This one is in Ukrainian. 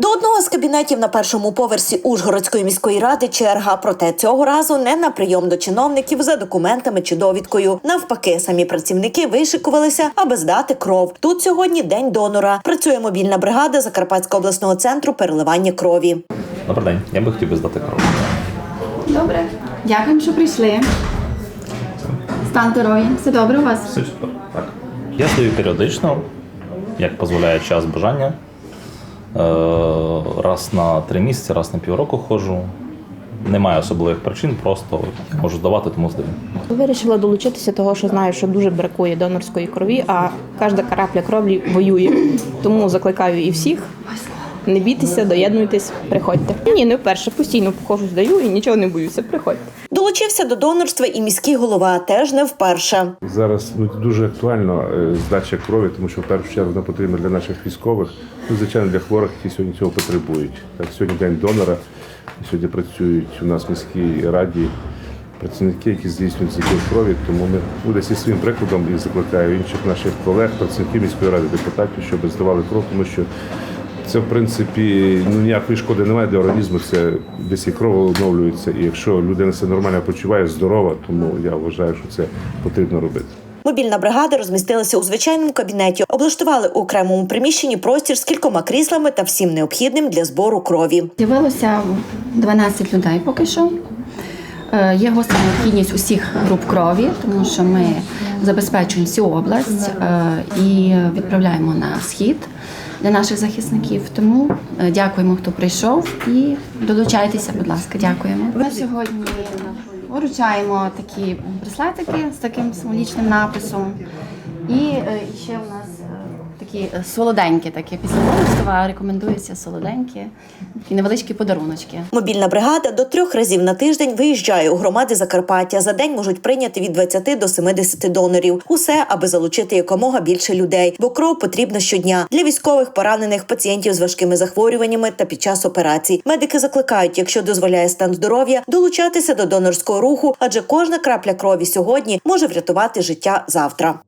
До одного з кабінетів на першому поверсі Ужгородської міської ради черга. Проте цього разу не на прийом до чиновників за документами чи довідкою. Навпаки, самі працівники вишикувалися, аби здати кров. Тут сьогодні день донора. Працює мобільна бригада Закарпатського обласного центру переливання крові. Добрий день, я би хотів би здати кров. Добре. Дякуємо, що прийшли. Стан здоров'я. Все добре у вас? Все. Так. Я здаю періодично, як дозволяє час бажання. Е, Раз на три місяці, раз на півроку ходжу. Немає особливих причин, просто можу здавати, тому здаю. Вирішила долучитися того, що знаю, що дуже бракує донорської крові, а кожна крапля крові воює. Тому закликаю і всіх. Не бійтеся, доєднуйтесь, приходьте. Ні, не вперше, постійно походжу, здаю і нічого не боюся. Приходьте. Долучився до донорства і міський голова теж не вперше. Зараз ну, дуже актуально е, здача крові, тому що в першу чергу вона потрібна для наших військових, ну, звичайно, для хворих, які сьогодні цього потребують. Так, сьогодні день донора. Сьогодні працюють у нас в міській раді працівники, які здійснюють закид крові. Тому ми ну, десь своїм прикладом і закликаю інших наших колег, працівників міської ради, депутатів, щоб здавали кров, тому що це в принципі ну ніякої шкоди немає для організму. Це десь і кров оновлюється. І якщо людина себе нормально почуває, здорова, тому я вважаю, що це потрібно робити. Мобільна бригада розмістилася у звичайному кабінеті, облаштували у окремому приміщенні простір з кількома кріслами та всім необхідним для збору крові. З'явилося 12 людей поки що. Е, Є гостра необхідність усіх груп крові, тому що ми забезпечуємо всю область е, і відправляємо на схід для наших захисників. Тому е, дякуємо, хто прийшов, і долучайтеся, будь ласка, дякуємо. Ми сьогодні вручаємо такі браслетики з таким символічним написом. І е, ще у нас е, такі солоденькі, такі після донорства рекомендується солоденькі, такі невеличкі подаруночки. Мобільна бригада до трьох разів на тиждень виїжджає у громади Закарпаття. За день можуть прийняти від 20 до 70 донорів. Усе, аби залучити якомога більше людей, бо кров потрібна щодня для військових, поранених, пацієнтів з важкими захворюваннями та під час операцій. Медики закликають, якщо дозволяє стан здоров'я, долучатися до донорського руху, адже кожна крапля крові сьогодні може врятувати життя завтра.